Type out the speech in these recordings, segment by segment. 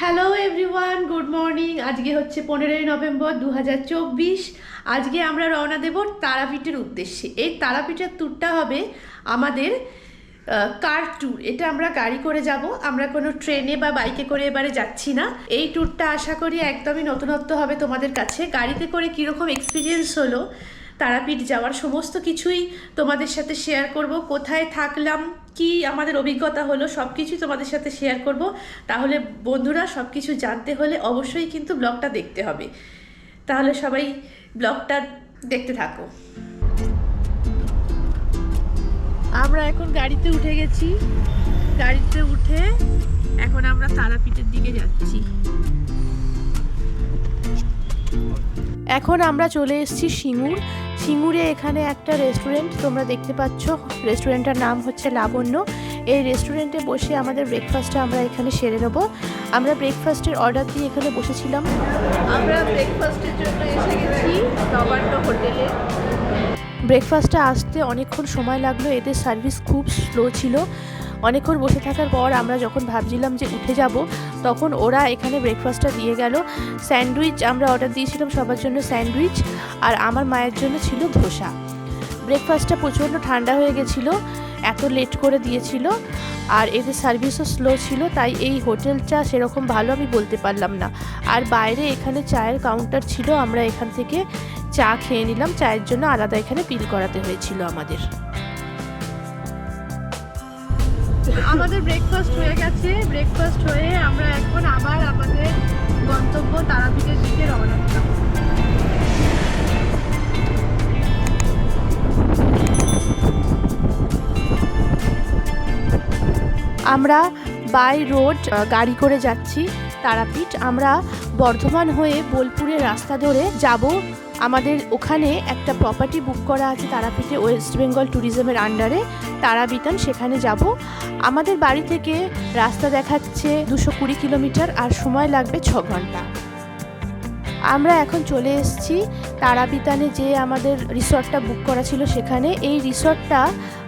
Hello everyone good morning আজকে হচ্ছে পনেরোই নভেম্বর দু হাজার চব্বিশ। আজকে আমরা রওনা দেব তারাপীঠের উদ্দেশ্যে। এই তারাপীঠের ট্যুরটা হবে আমাদের কার ট্যুর এটা আমরা গাড়ি করে যাব। আমরা কোনো ট্রেনে বা বাইকে করে এবারে যাচ্ছি না। এই ট্যুরটা আশা করি একদমই নতুনত্ব হবে তোমাদের কাছে। গাড়িতে করে কীরকম এক্সপিরিয়েন্স হলো? তারাপীঠ যাওয়ার সমস্ত কিছুই তোমাদের সাথে শেয়ার করব। কোথায় থাকলাম, কি আমাদের অভিজ্ঞতা হলো সব কিছুই তোমাদের সাথে শেয়ার করব। তাহলে বন্ধুরা সব কিছু জানতে হলে অবশ্যই কিন্তু ব্লগটা দেখতে হবে। তাহলে সবাই ব্লগটা দেখতে থাকো। আমরা এখন গাড়িতে উঠে গেছি। গাড়িতে উঠে এখন আমরা তারাপীঠের দিকে যাচ্ছি। এখন আমরা চলে এসেছি সিঙ্গুর। সিঙ্গুরে এখানে একটা রেস্টুরেন্ট তোমরা দেখতে পাচ্ছ। রেস্টুরেন্টটার নাম হচ্ছে লাবণ্য। এই রেস্টুরেন্টে বসে আমাদের ব্রেকফাস্টটা আমরা এখানে সেরে নেব। আমরা ব্রেকফাস্টের অর্ডার দিয়ে এখানে বসেছিলাম। আমরা ব্রেকফাস্টের জন্য এসে গেছি হোটেলে। ব্রেকফাস্টটা আসতে অনেকক্ষণ সময় লাগল। এদের সার্ভিস খুব স্লো ছিল। অনেকক্ষণ বসে থাকার পর আমরা যখন ভাবছিলাম যে উঠে যাব, তখন ওরা এখানে ব্রেকফাস্টটা দিয়ে গেল। স্যান্ডউইচ আমরা অর্ডার দিয়েছিলাম সবার জন্য স্যান্ডউইচ আর আমার মায়ের জন্য ছিল ধোসা। ব্রেকফাস্টটা প্রচণ্ড ঠান্ডা হয়ে গেছিল, এত লেট করে দিয়েছিল আর এদের সার্ভিসও স্লো ছিল, তাই এই হোটেলটা সেরকম ভালো আমি বলতে পারলাম না। আর বাইরে এখানে চায়ের কাউন্টার ছিল, আমরা এখান থেকে চা খেয়ে নিলাম। চায়ের জন্য আলাদা এখানে বিল করাতে হয়েছিল আমাদের। আমাদের ব্রেকফাস্ট হয়ে গেছে। ব্রেকফাস্ট হয়ে আমরা এখন আবার আমাদের গন্তব্য তারাপীঠের দিকে রওনা দিলাম। আমরা বাই রোড গাড়ি করে যাচ্ছি তারাপীঠ। আমরা বর্ধমান হয়ে বোলপুরের রাস্তা ধরে যাব আমাদের ওখানে একটা প্রপার্টি বুক করা আছে তারাপীঠে ওয়েস্ট বেঙ্গল ট্যুরিজমের আন্ডারে তারাবিতান, সেখানে যাব। আমাদের বাড়ি থেকে রাস্তা দেখাচ্ছে দুশো কুড়ি কিলোমিটার আর সময় লাগবে ছ ঘণ্টা। আমরা এখন চলে এসেছি তারাবিতানে যে আমাদের রিসর্টটা বুক করা ছিল সেখানে। এই রিসর্টটা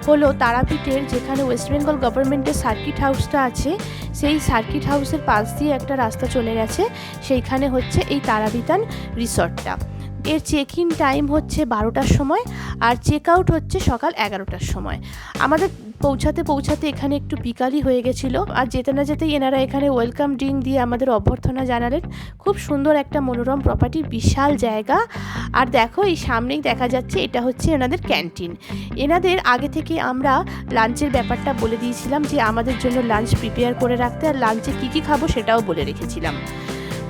হলো তারাপীঠের যেখানে ওয়েস্ট বেঙ্গল গভর্নমেন্টের সার্কিট হাউসটা আছে, সেই সার্কিট হাউসের পাশ দিয়ে একটা রাস্তা চলে গেছে, সেইখানে হচ্ছে এই তারাবিতান রিসর্টটা এর চেক ইন টাইম হচ্ছে বারোটার সময় আর চেক আউট হচ্ছে সকাল এগারোটার সময়। আমাদের পৌঁছাতে পৌঁছাতে এখানে একটু বিকালই হয়ে গেছিল আর যেতে না যেতেই এনারা এখানে ওয়েলকাম ড্রিঙ্ক দিয়ে আমাদের অভ্যর্থনা জানালেন। খুব সুন্দর একটা মনোরম প্রপার্টি বিশাল জায়গা। আর দেখো এই সামনেই দেখা যাচ্ছে এটা হচ্ছে এনাদের ক্যান্টিন এনাদের আগে থেকে আমরা লাঞ্চের ব্যাপারটা বলে দিয়েছিলাম যে আমাদের জন্য লাঞ্চ প্রিপেয়ার করে রাখতে আর লাঞ্চে কী কী খাব সেটাও বলে রেখেছিলাম।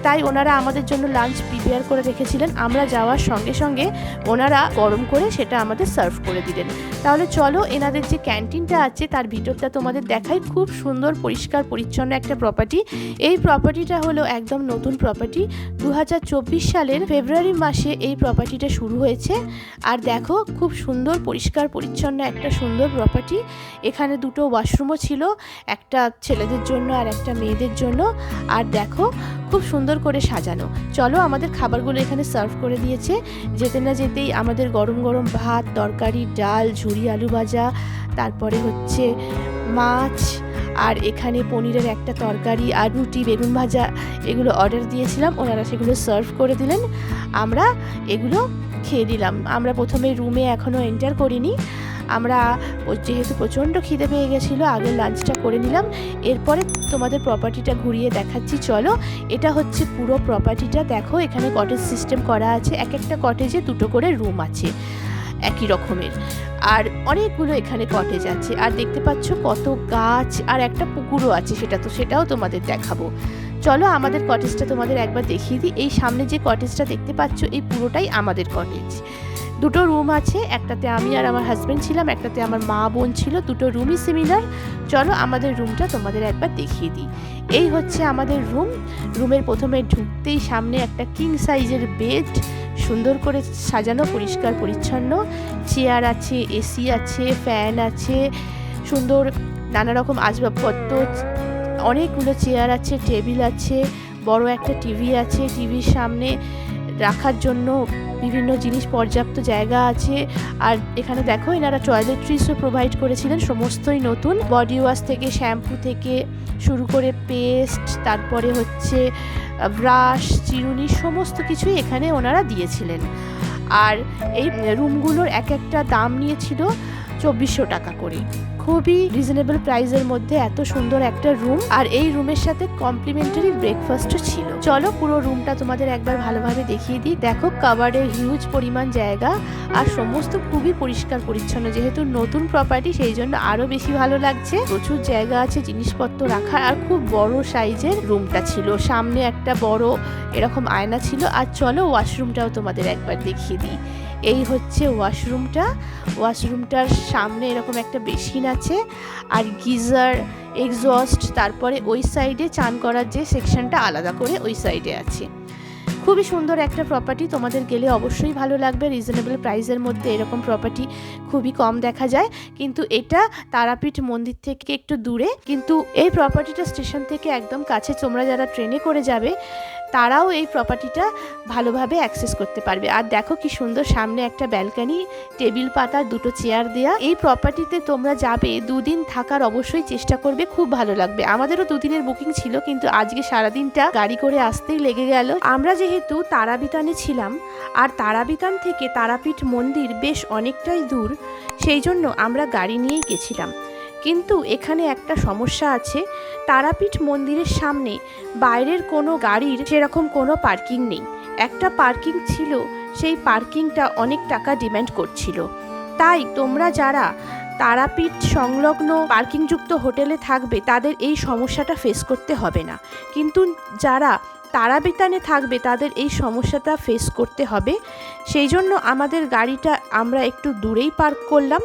তাই ওনারা আমাদের জন্য লাঞ্চ প্রিপেয়ার করে রেখেছিলেন। আমরা যাওয়ার সঙ্গে সঙ্গে ওনারা গরম করে সেটা আমাদের সার্ভ করে দিলেন। তাহলে চলো, এনাদের যে ক্যান্টিনটা আছে, তার ভিতরটা তোমাদের দেখাই। খুব সুন্দর, পরিষ্কার, পরিচ্ছন্ন একটা প্রপার্টি এই প্রপার্টিটা হলো একদম নতুন প্রপার্টি দু হাজার চব্বিশ সালের ফেব্রুয়ারি মাসে এই প্রপার্টিটা শুরু হয়েছে। আর দেখো, খুব সুন্দর, পরিষ্কার, পরিচ্ছন্ন একটা সুন্দর প্রপার্টি এখানে দুটো ওয়াশরুমও ছিল, একটা ছেলেদের জন্য আর একটা মেয়েদের জন্য। আর দেখো খুব সুন্দর করে সাজানো। চলো আমাদের খাবারগুলো এখানে সার্ভ করে দিয়েছে। যেতে না যেতেই আমাদের গরম গরম ভাত, তরকারি, ডাল, ঝুরি, আলু ভাজা, তারপরে হচ্ছে মাছ, আর এখানে পনিরের একটা তরকারি, আর রুটি, বেগুন ভাজা এগুলো অর্ডার দিয়েছিলাম। ওনারা সেগুলো সার্ভ করে দিলেন। আমরা এগুলো খেয়ে দিলাম আমরা প্রথমে রুমে এখনও এন্টার করিনি। আমরা যেহেতু প্রচণ্ড খিদে পেয়ে গেছিল আগে লাঞ্চটা করে নিলাম। এরপরে তোমাদের প্রপার্টিটা ঘুরিয়ে দেখাচ্ছি। চলো, এটা হচ্ছে পুরো প্রপার্টিটা দেখো, এখানে কটেজ সিস্টেম করা আছে। এক একটা কটেজে দুটো করে রুম আছে, একই রকমের। আর অনেকগুলো এখানে কটেজ আছে। আর দেখতে পাচ্ছ কত গাছ, আর একটা পুকুরও আছে সেটা তো, সেটাও তোমাদের দেখাবো। চলো, আমাদের কটেজটা তোমাদের একবার দেখিয়ে দিই। এই সামনে যে কটেজটা দেখতে পাচ্ছ, এই পুরোটাই আমাদের কটেজ দুটো রুম আছে, একটাতে আমি আর আমার হাজব্যান্ড ছিলাম, একটাতে আমার মা বোন ছিল, দুটো রুমই সিমিলার চলো আমাদের রুমটা তোমাদের একবার দেখিয়ে দিই। এই হচ্ছে আমাদের রুম রুমের প্রথমে ঢুকতেই সামনে একটা কিং সাইজের বেড সুন্দর করে সাজানো, পরিষ্কার, পরিচ্ছন্ন। চেয়ার আছে এসি আছে ফ্যান আছে, সুন্দর নানা রকম আসবাবপত্র, অনেকগুলো চেয়ার আছে টেবিল আছে, বড় একটা টিভি আছে টিভির সামনে রাখার জন্য বিভিন্ন জিনিস পর্যাপ্ত জায়গা আছে। আর এখানে দেখো এনারা টয়লেট্রিসও প্রোভাইড করেছিলেন, সমস্তই নতুন। বডি ওয়াশ থেকে শ্যাম্পু থেকে শুরু করে পেস্ট তারপরে হচ্ছে ব্রাশ চিরুনি, সমস্ত কিছুই এখানে ওনারা দিয়েছিলেন। আর এই রুমগুলোর এক একটা দাম নিয়েছিল চব্বিশশো টাকা করে। খুবই রিজনেবল প্রাইসের মধ্যে এত সুন্দর একটা রুম আর এই রুমের সাথে কমপ্লিমেন্টারি ব্রেকফাস্টও ছিল। চলো পুরো রুমটা তোমাদের একবার ভালোভাবে দেখিয়ে দিই। দেখো কাভারের হিউজ পরিমাণ জায়গা আর সমস্ত খুবই পরিষ্কার পরিচ্ছন্ন। যেহেতু নতুন প্রপার্টি সেই জন্য আরও বেশি ভালো লাগছে। প্রচুর জায়গা আছে, জিনিসপত্র রাখার আর খুব বড় সাইজের রুমটা ছিল। সামনে একটা বড় এরকম আয়না ছিল। আর চলো ওয়াশরুমটাও তোমাদের একবার দেখিয়ে দিই। এই হচ্ছে ওয়াশরুমটা। ওয়াশরুমটার সামনে এরকম একটা বেসিন আছে আর গিজার, এক্সস্ট, তারপরে ওই সাইডে চান করার যে সেকশনটা আলাদা করে ওই সাইডে আছে। খুবই সুন্দর একটা প্রপার্টি তোমাদের গেলে অবশ্যই ভালো লাগবে। রিজনেবল প্রাইসের মধ্যে এরকম প্রপার্টি খুবই কম দেখা যায়। কিন্তু এটা তারাপীঠ মন্দির থেকে একটু দূরে। কিন্তু এই প্রপার্টিটা স্টেশন থেকে একদম কাছে, তোমরা যারা ট্রেনে করে যাবে তারাও এই প্রপার্টিটা ভালোভাবে অ্যাক্সেস করতে পারবে। আর দেখো কি সুন্দর সামনে একটা ব্যালকানি টেবিল পাতা, দুটো চেয়ার দেয়া। এই প্রপার্টিতে তোমরা যাবে, দুদিন থাকার অবশ্যই চেষ্টা করবে, খুব ভালো লাগবে। আমাদেরও দুদিনের বুকিং ছিল, কিন্তু আজকে সারাদিনটা গাড়ি করে আসতেই লেগে গেল। আমরা যেহেতু তারাবিতানে ছিলাম, আর তারাবিতান থেকে তারাপীঠ মন্দির বেশ অনেকটাই দূর, সেই জন্য আমরা গাড়ি নিয়েই গেছিলাম। কিন্তু এখানে একটা সমস্যা আছে। তারাপীঠ মন্দিরের সামনে বাইরের কোনো গাড়ির সেরকম কোনো পার্কিং নেই। একটা পার্কিং ছিল, সেই পার্কিংটা অনেক টাকা ডিমান্ড করছিল। তাই তোমরা যারা তারাপীঠ সংলগ্ন পার্কিংযুক্ত হোটেলে থাকবে, তাদের এই সমস্যাটা ফেস করতে হবে না। কিন্তু যারা তারাবিতানে থাকবে, তাদের এই সমস্যাটা ফেস করতে হবে। সেই জন্য আমাদের গাড়িটা আমরা একটু দূরেই পার্ক করলাম।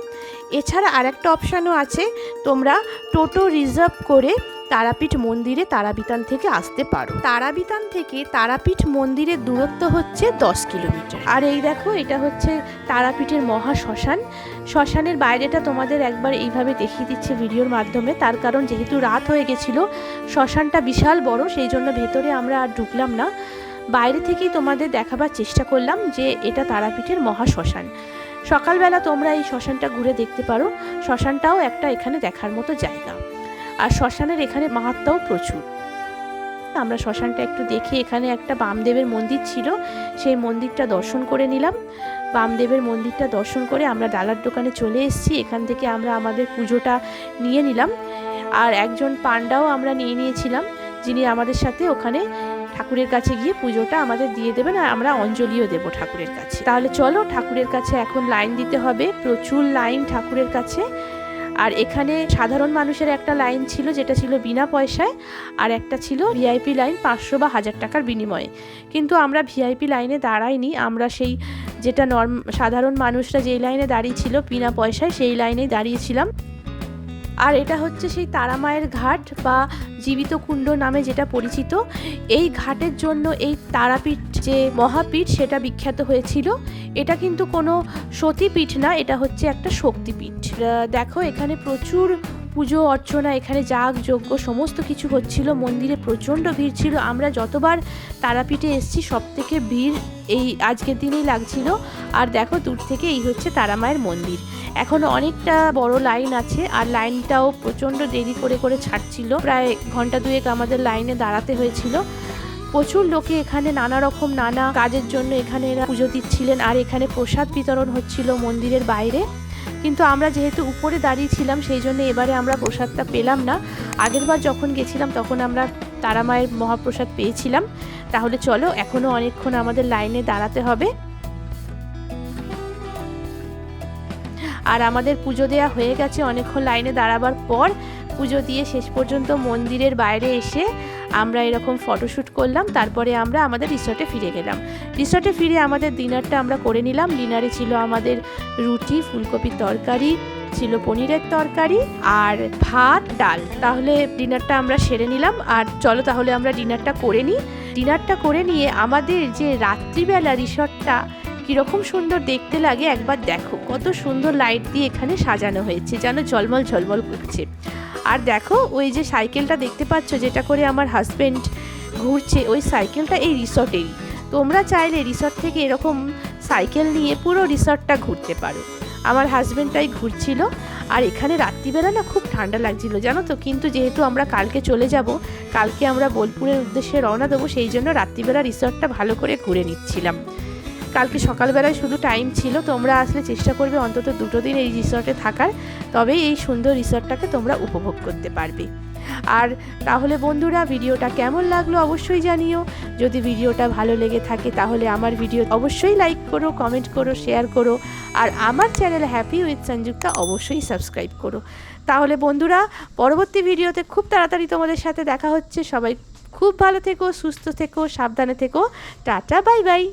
এছাড়া আরেকটা অপশানও আছে, তোমরা টোটো রিজার্ভ করে তারাপীঠ মন্দিরে তারাবিতান থেকে আসতে পারো। তারাবিতান থেকে তারাপীঠ মন্দিরের দূরত্ব হচ্ছে দশ কিলোমিটার। আর এই দেখো, এটা হচ্ছে তারাপীঠের মহা শ্মশান শ্মশানের বাইরেটা তোমাদের একবার এইভাবে দেখিয়ে দিচ্ছে ভিডিওর মাধ্যমে। তার কারণ যেহেতু রাত হয়ে গেছিল, শ্মশানটা বিশাল বড়, সেই জন্য ভেতরে আমরা আর ঢুকলাম না। বাইরে থেকেই তোমাদের দেখাবার চেষ্টা করলাম যে এটা তারাপীঠের মহা শ্মশান সকালবেলা তোমরা এই শ্মশানটা ঘুরে দেখতে পারো। শ্মশানটাও একটা এখানে দেখার মতো জায়গা। আর শ্মশানের এখানে মাহাত্মাও প্রচুর। আমরা শ্মশানটা একটু দেখে এখানে একটা বামদেবের মন্দির ছিল। সেই মন্দিরটা দর্শন করে নিলাম। বামদেবের মন্দিরটা দর্শন করে আমরা ডালার দোকানে চলে এসেছি। এখান থেকে আমরা আমাদের পুজোটা নিয়ে নিলাম। আর একজন পান্ডাও আমরা নিয়ে নিয়েছিলাম, যিনি আমাদের সাথে ওখানে ঠাকুরের কাছে গিয়ে পুজোটা আমাদের দিয়ে দেবেন আর আমরা অঞ্জলিও দেবো ঠাকুরের কাছে। তাহলে চলো ঠাকুরের কাছে এখন লাইন দিতে হবে, প্রচুর লাইন ঠাকুরের কাছে। আর এখানে সাধারণ মানুষের একটা লাইন ছিল, যেটা ছিল বিনা পয়সায়, আর একটা ছিল ভিআইপি লাইন পাঁচশো বা হাজার টাকার বিনিময়ে। কিন্তু আমরা ভিআইপি লাইনে দাঁড়াইনি, আমরা সেই যেটা নর্ম, সাধারণ মানুষরা যেই লাইনে দাঁড়িয়ে ছিল বিনা পয়সায়, সেই লাইনেই দাঁড়িয়েছিলাম। আর এটা হচ্ছে সেই তারামায়ের ঘাট বা জীবিত কুণ্ড নামে যেটা পরিচিত। এই ঘাটের জন্য এই তারাপীঠ যে মহাপীঠ সেটা বিখ্যাত হয়েছিল। এটা কিন্তু কোনো সতীপীঠ না, এটা হচ্ছে একটা শক্তিপীঠ। দেখো এখানে প্রচুর পুজো, অর্চনা, এখানে যাগ, যজ্ঞ সমস্ত কিছু হচ্ছিল। মন্দিরে প্রচণ্ড ভিড় ছিল। আমরা যতবার তারাপীঠে এসেছি সব থেকে ভিড় এই আজকের দিনেই লাগছিল। আর দেখো দূর থেকে এই হচ্ছে তারামায়ের মন্দির। এখনও অনেকটা বড় লাইন আছে, আর লাইনটাও প্রচণ্ড দেরি করে করে ছাড়ছিল। প্রায় ঘণ্টা দুয়েক আমাদের লাইনে দাঁড়াতে হয়েছিল। প্রচুর লোকে এখানে নানা রকম নানা কাজের জন্য এখানে এরা পুজো দিচ্ছিলেন, আর এখানে প্রসাদ বিতরণ হচ্ছিল মন্দিরের বাইরে। কিন্তু আমরা যেহেতু উপরে দাঁড়িয়েছিলাম সেই জন্য এবারে আমরা প্রসাদটা পেলাম না। আগেরবার যখন গেছিলাম, তখন আমরা তারামায়ের মহাপ্রসাদ পেয়েছিলাম। তাহলে চলো এখনও অনেকক্ষণ আমাদের লাইনে দাঁড়াতে হবে। আর আমাদের পুজো দেওয়া হয়ে গেছে, অনেকক্ষণ লাইনে দাঁড়াবার পর পুজো দিয়ে শেষ পর্যন্ত মন্দিরের বাইরে এসে আমরা এরকম ফটোশ্যুট করলাম, তারপরে আমরা আমাদের রিসর্টে ফিরে গেলাম। রিসর্টে ফিরে আমাদের ডিনারটা আমরা করে নিলাম। ডিনারে ছিল আমাদের রুটি, ফুলকপির তরকারি, ছিল পনিরের তরকারি আর ভাত, ডাল। তাহলে ডিনারটা আমরা সেরে নিলাম। আর চলো তাহলে আমরা ডিনারটা করে নিই। ডিনারটা করে নিয়ে আমাদের যে রাত্রিবেলা রিসর্টটা কীরকম সুন্দর দেখতে লাগে একবার দেখো। কত সুন্দর লাইট দিয়ে এখানে সাজানো হয়েছে, যেন ঝলমল ঝলমল করছে। আর দেখো, ওই যে সাইকেলটা দেখতে পাচ্ছ, যেটা করে আমার হাজব্যান্ড ঘুরছে, ওই সাইকেলটা এই রিসর্টেরই। তোমরা চাইলে রিসর্ট থেকে এরকম সাইকেল নিয়ে পুরো রিসর্টটা ঘুরতে পারো। আমার হাজব্যান্ডটাই ঘুরছিল। আর এখানে রাত্রিবেলা না খুব ঠান্ডা লাগছিল, জানো তো? কিন্তু যেহেতু আমরা কালকে চলে যাব, কালকে আমরা বোলপুরের উদ্দেশ্যে রওনা দেবো, সেই জন্য রাত্রিবেলা রিসর্টটা ভালো করে ঘুরে নিচ্ছিলাম। কালকে সকালবেলায় শুধু টাইম ছিল, তোমরা আসলে চেষ্টা করবে অন্তত দুটো দিন এই রিসর্টে থাকার, তবেই এই সুন্দর রিসর্টটাকে তোমরা উপভোগ করতে পারবে। আর তাহলে বন্ধুরা ভিডিওটা কেমন লাগল অবশ্যই জানিও। যদি ভিডিওটা ভালো লেগে থাকে তাহলে আমার ভিডিও অবশ্যই লাইক করো, কমেন্ট করো, শেয়ার করো আর আমার চ্যানেল হ্যাপি উইথ সঞ্যুক্তা অবশ্যই সাবস্ক্রাইব করো। তাহলে বন্ধুরা পরবর্তী ভিডিওতে খুব তাড়াতাড়ি তোমাদের সাথে দেখা হচ্ছে। সবাই খুব ভালো থেকো, সুস্থ থেকো, সাবধানে থেকো। Tata, bye bye.